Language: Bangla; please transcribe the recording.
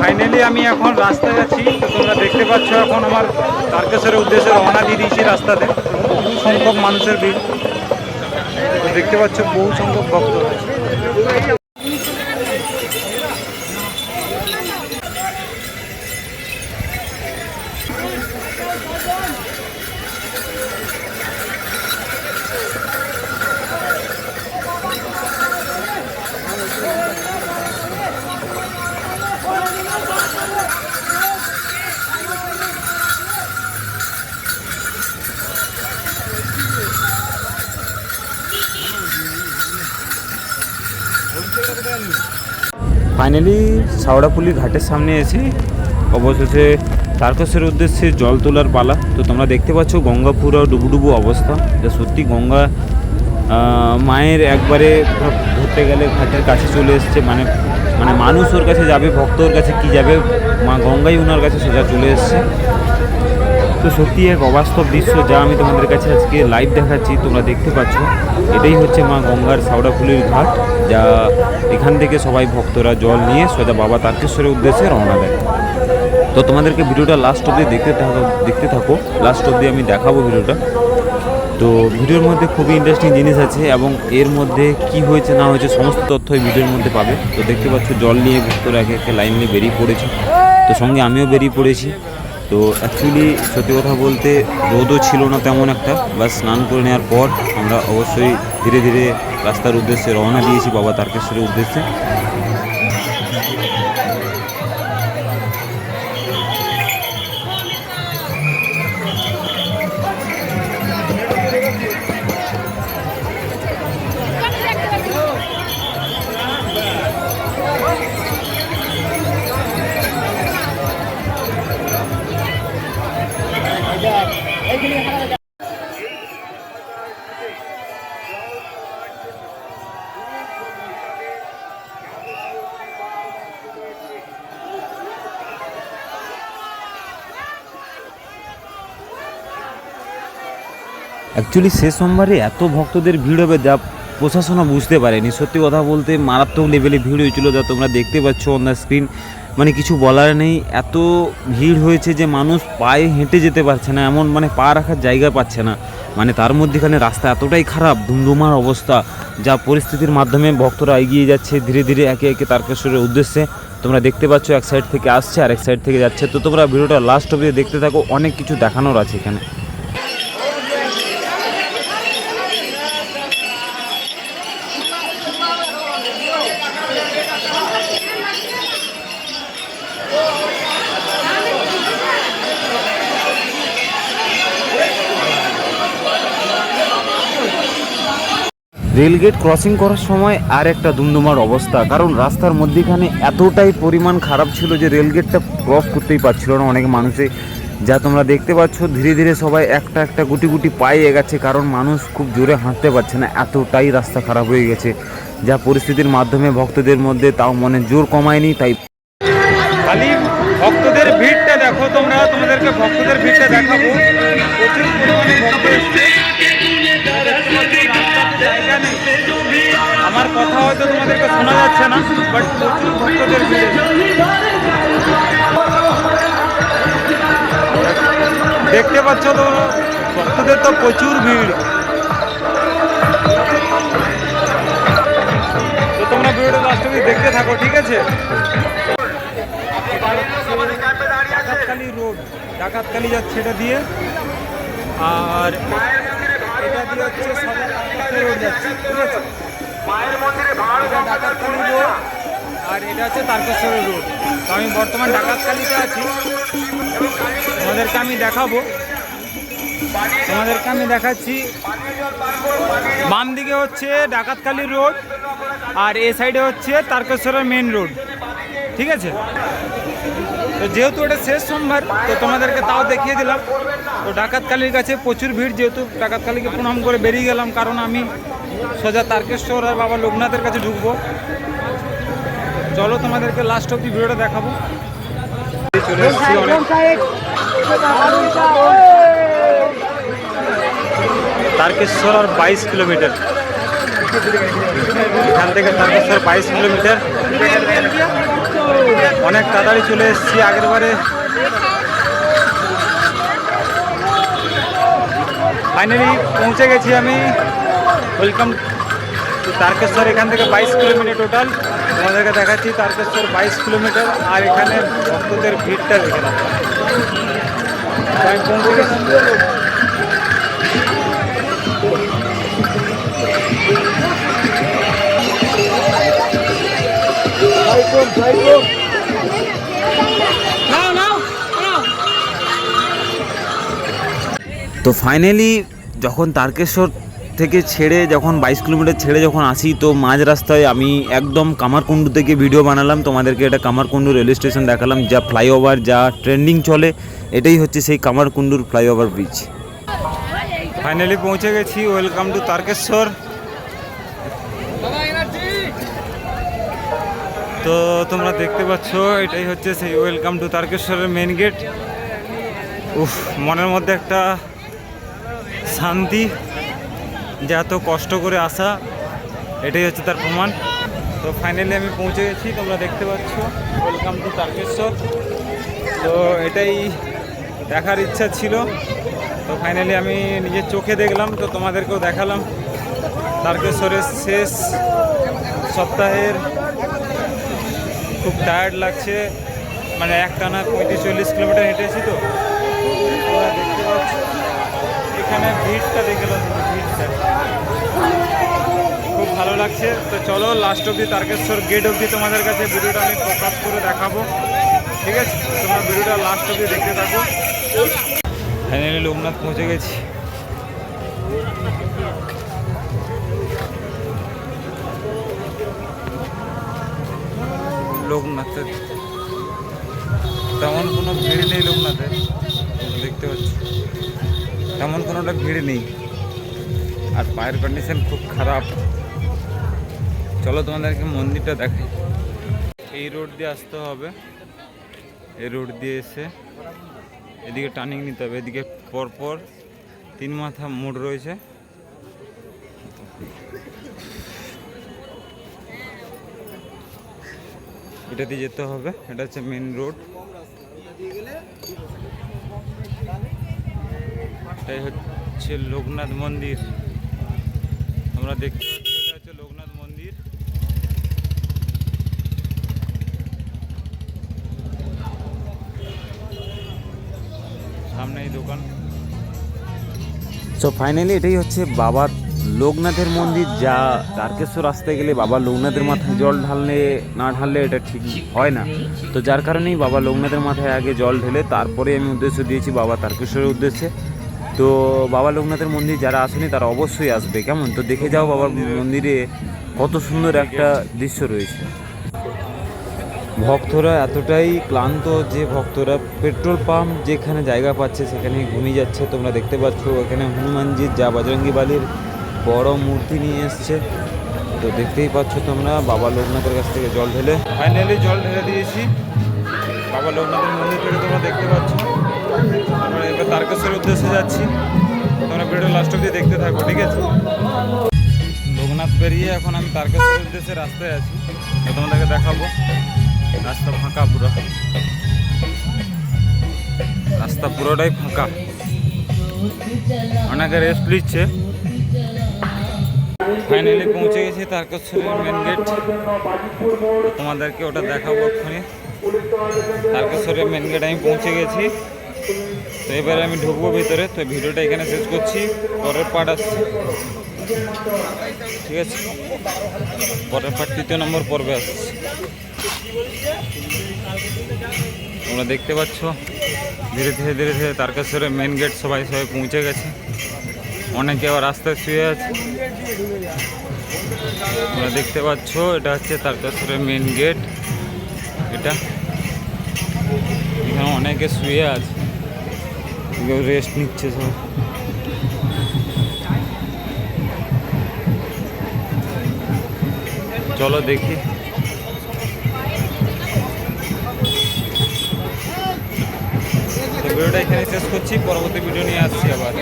ফাইনালি আমি এখন রাস্তায় আছি। তো তোমরা দেখতে পাচ্ছ এখন আমার তারকেশ্বরের উদ্দেশ্যে রওনা দিয়ে দিয়েছি রাস্তাতে। বহু সংখ্যক মানুষের ভিড়। দেখতে পাচ্ছ বহু সংখ্যক ভক্ত রয়েছে। ফাইনালি সাউড়াপুলি ঘাটের সামনে এসে অবশেষে তারকেশ্বরের উদ্দেশ্যে জল তোলার পালা। তো তোমরা দেখতে পাচ্ছ গঙ্গা পুরো ডুবুডুবু অবস্থা। যা সত্যি গঙ্গা মায়ের একবারে ধরতে গেলে ঘাটের কাছে চলে এসছে। মানে মানে মানুষ ওর কাছে যাবে, ভক্ত ওর কাছে কি যাবে, মা গঙ্গাই ওনার কাছে সোজা চলে এসছে। তো সত্যি এক অবাস্তব দৃশ্য যা আমি তোমাদের কাছে আজকে লাইভ দেখাচ্ছি, তোমরা দেখতে পাচ্ছ। এটাই হচ্ছে মা গঙ্গার সাউড়াফুলির ঘাট, যা এখান থেকে সবাই ভক্তরা জল নিয়ে সোজা বাবা তারকেশ্বরের উদ্দেশ্যে রওনা দেয়। তো তোমাদেরকে ভিডিওটা লাস্ট অবধি দেখতে থাকো দেখতে থাকো। লাস্ট অবধি আমি দেখাবো ভিডিওটা। তো ভিডিওর মধ্যে খুবই ইন্টারেস্টিং জিনিস আছে এবং এর মধ্যে কি হয়েছে, না হয়েছে, সমস্ত তথ্য এই ভিডিওর মধ্যে পাবে। তো দেখতে পাচ্ছ, জল নিয়ে ভক্তরা একে একে লাইন নিয়ে বেরিয়ে পড়েছে। তো সঙ্গে আমিও বেরিয়ে পড়েছি। তো অ্যাকচুয়ালি সত্যি কথা বলতে রোদও ছিল না তেমন একটা বা স্নান করে নেওয়ার পর আমরা অবশ্যই ধীরে ধীরে রাস্তার উদ্দেশ্যে রওনা দিয়েছি বাবা তারকেশ্বরের উদ্দেশ্যে। অ্যাকচুয়ালি শেষ সোমবারে এত ভক্তদের ভিড় হবে যা প্রশাসনও বুঝতে পারেনি। সত্যি কথা বলতে, মারাত্মক লেভেলে ভিড় হয়েছিল যা তোমরা দেখতে পাচ্ছ অন দ্য স্ক্রিন মানে কিছু বলার নেই, এত ভিড় হয়েছে যে মানুষ পায়ে হেঁটে যেতে পারছে না, এমন মানে পা রাখার জায়গা পাচ্ছে না। মানে তার মধ্যেখানে রাস্তা এতটাই খারাপ, ধুমধুমার অবস্থা, যা পরিস্থিতির মাধ্যমে ভক্তরা এগিয়ে যাচ্ছে ধীরে ধীরে একে একে তারকেশ্বরের উদ্দেশ্যে। তোমরা দেখতে পাচ্ছ এক সাইড থেকে আসছে আর এক সাইড থেকে যাচ্ছে। তো তোমরা ভিডিওটা লাস্ট অবধি দেখতে থাকো, অনেক কিছু দেখানোর আছে এখানে। রেলগেট ক্রসিং করার সময় আর একটা দুমদুমার অবস্থা। কারণ রাস্তার মধ্যেখানে এতটাই পরিমাণ খারাপ ছিল যে রেলগেটটা ক্রস করতেই পারছিল না অনেক মানুষে। যা তোমরা দেখতে পাচ্ছ, ধীরে ধীরে সবাই একটা একটা গুটি গুটি পায়ে এগাচ্ছে। কারণ মানুষ খুব জোরে হাঁটতে পারছে না, এতটাই রাস্তা খারাপ হয়ে গেছে। যা পরিস্থিতির মাধ্যমে ভক্তদের মধ্যে তাও মনে জোর কমায়নি, তাই খালি ভক্তদের ভিড়টা দেখো তোমরা, তোমাদেরকে ভক্তদের ভিড়টা দেখাবো। প্রচুর পরিমাণে ভক্ত কথা হয়তো তোমাদেরকে শোনা যাচ্ছে না বাট প্রচুর ভক্তদের ভিড়। দেখতে পাচ্ছ তো, ভক্তদের তো প্রচুর ভিড়। তো তোমরা ভিডিওটা লাস্ট দেখতে থাকো, ঠিক আছে? ডাকাতকালি রোড ডাকাতকালি যাচ্ছে এটা দিয়ে। আর এটা দিয়ে হচ্ছে সদর রোড যাচ্ছে ঠিক আছে এটা ডাকাতকালি রোড। আর এটা হচ্ছে তারকেশ্বরের রোড। তো আমি বর্তমান ডাকাতকালিতে আছি। তোমাদেরকে আমি দেখাবো। তোমাদেরকে আমি দেখাচ্ছি। বাম দিকে হচ্ছে ডাকাতকালি রোড আর এ সাইডে হচ্ছে তারকেশ্বরের মেন রোড। ঠিক আছে? তো যেহেতু এটা শেষ সোমবার তো তোমাদেরকে তাও দেখিয়ে দিলাম। তো ডাকাতকালির কাছে প্রচুর ভিড় যেহেতু ডাকাতকালিকে প্রণাম করে বেরিয়ে গেলাম কারণ আমি সোজা তারকেশ্বর আর বাবা লোকনাথের কাছে ঢুকবো। চলো তোমাদেরকে লাস্ট অব্দি ভিডিওটা দেখাবো। চলে এসেছি তারকেশ্বর আর বাইশ কিলোমিটার। এখান থেকে তারকেশ্বর বাইশ কিলোমিটার। অনেক তাড়াতাড়ি চলে এসেছি আগের বারে। ফাইনালি পৌঁছে গেছি আমি। ওয়েলকাম তারকেশ্বর এখান থেকে বাইশ কিলোমিটার টোটাল তোমাদেরকে দেখাচ্ছি তারকেশ্বর বাইশ কিলোমিটার, আর এখানে ভক্তদের ভিড়টা দেখে তো ফাইনালি যখন তারকেশ্বর থেকে ছেড়ে যখন বাইশ কিলোমিটার ছেড়ে যখন আসি, তো মাঝ রাস্তায় আমি একদম কামারকুণ্ডু থেকে ভিডিও বানালাম। তোমাদেরকে এটা কামারকুণ্ডু রেল স্টেশন দেখালাম, যা ফ্লাইওভার, যা ট্রেন্ডিং চলে। এটাই হচ্ছে সেই কামারকুণ্ডুর ফ্লাইওভার ব্রিজ ফাইনালি পৌঁছে গেছি ওয়েলকাম টু তারকেশ্বর। তো তোমরা দেখতে পাচ্ছ, এটাই হচ্ছে সেই ওয়েলকাম টু তারকেশ্বরের মেন গেট উফ, মনের মধ্যে একটা শান্তি। যে এত কষ্ট করে আসা, এটাই হচ্ছে তার প্রমাণ। তো ফাইনালি আমি পৌঁছে গেছি, তোমরা দেখতে পাচ্ছ। ওয়েলকাম টু তারকেশ্বর তো এটাই দেখার ইচ্ছা ছিল। তো ফাইনালি আমি নিজের চোখে দেখলাম, তো তোমাদেরকেও দেখালাম। তারকেশ্বরের শেষ সপ্তাহের খুব টায়ার্ড লাগছে। মানে একটানা পঁয়ত্রিশ চল্লিশ কিলোমিটার হেঁটেছি তো। দেখতে পাচ্ছ। এখানে ভিড়টা দেখে ভিড়টা। খুব ভালো লাগছে। তো চলো লাস্ট অবধি তারকেশ্বর গেট অবধি তোমাদের কাছে ভিডিওটা আমি ফোকাস করে দেখাবো। ঠিক আছে? তোমরা ভিডিওটা লাস্ট অবধি দেখতে থাকো। ফাইনালি লোকনাথ পৌঁছে গেছি। লোকনাথের। তেমন কোনো ভিড় নেই লোকনাথের, দেখতে পাচ্ছি। তেমন কোনোটা ভিড় নেই। আর পায়ের কন্ডিশন খুব খারাপ। চলো তোমাদেরকে মন্দিরটা দেখাই। এই রোড দিয়ে আসতে হবে। এই রোড দিয়ে এসে এদিকে টার্নিং নিতে হবে। এদিকে পরপর তিন মাথা মোড় রয়েছে। এটা দিয়ে যেতে হবে। এটা হচ্ছে মেন রোড এটাই হচ্ছে লোকনাথ মন্দির। আমরা দেখতে পাচ্ছ এটা হচ্ছে লোকনাথ মন্দির। সামনে এই দোকান। সো ফাইনালি এটাই হচ্ছে বাবা লোকনাথের মন্দির, যা তারকেশ্বর আসতে গেলে বাবা লোকনাথের মাথায় জল ঢাললে, না ঢাললে এটা ঠিক হয় না। তো যার কারণেই বাবা লোকনাথের মাথায় আগে জল ঢেলে, তারপরে আমি উদ্দেশ্য দিয়েছি বাবা তারকেশ্বরের উদ্দেশ্যে। তো বাবা লোকনাথের মন্দির যারা আসেনি, তারা অবশ্যই আসবে। কেমন? তো দেখে যাও বাবার মন্দিরে কত সুন্দর একটা দৃশ্য রয়েছে। ভক্তরা এতটাই ক্লান্ত যে ভক্তরা পেট্রোল পাম্প যেখানে জায়গা পাচ্ছে সেখানে ঘুমিয়ে যাচ্ছে। তোমরা দেখতে পাচ্ছ, এখানে হনুমানজির যা বজরঙ্গি বালির বড় মূর্তি নিয়ে এসছে। তো দেখতেই পাচ্ছ তোমরা, বাবা লোকনাথের কাছ থেকে জল ঢেলে। ফাইনালি জল ঢেলে দিয়েছি। বাবা লোকনাথের মন্দির থেকে তোমরা দেখতে পাচ্ছ। আমরা এবার তারকেশ্বরের উদ্দেশ্যে যাচ্ছি। তোমরা ভিডিও লাস্ট অব্দি দেখতে থাকো, ঠিক আছে? লোকনাথ পেরিয়ে এখন আমি তারকেশ্বরের উদ্দেশ্যে রাস্তায় আছি। তোমাদেরকে দেখাবো। রাস্তা ফাঁকা পুরো। রাস্তা পুরোটাই ফাঁকা। অনেকে রেস্ট নিচ্ছে। ফাইনালি পৌঁছে গেছি তারকেশ্বরের মেন গেট তোমাদেরকে ওটা দেখাবো এক্ষুনি। তারকেশ্বরের মেন গেট আমি পৌঁছে গেছি। তো এবারে আমি ঢুকবো ভিতরে, তো ভিডিওটা এখানে শেষ করছি, পরের পার্ট আসছে। ঠিক আছে? পরের পার্ট তৃতীয় নম্বর পর্বে আসছে। তোমরা দেখতে পাচ্ছ, ধীরে ধীরে ধীরে ধীরে তারকেশ্বরের মেন গেট সবাই সবাই পৌঁছে গেছে। অনেকে আবার রাস্তায় শুয়ে আছে। তোমরা দেখতে পাচ্ছ, এটা হচ্ছে তারকেশ্বরের মেন গেট এটা। এখানে অনেকে শুয়ে আছে। রেস্ট নিচ্ছে সব। চলো দেখি। ভিডিওটা এখানে শেষ করছি পরবর্তী ভিডিও নিয়ে আসছি আবার।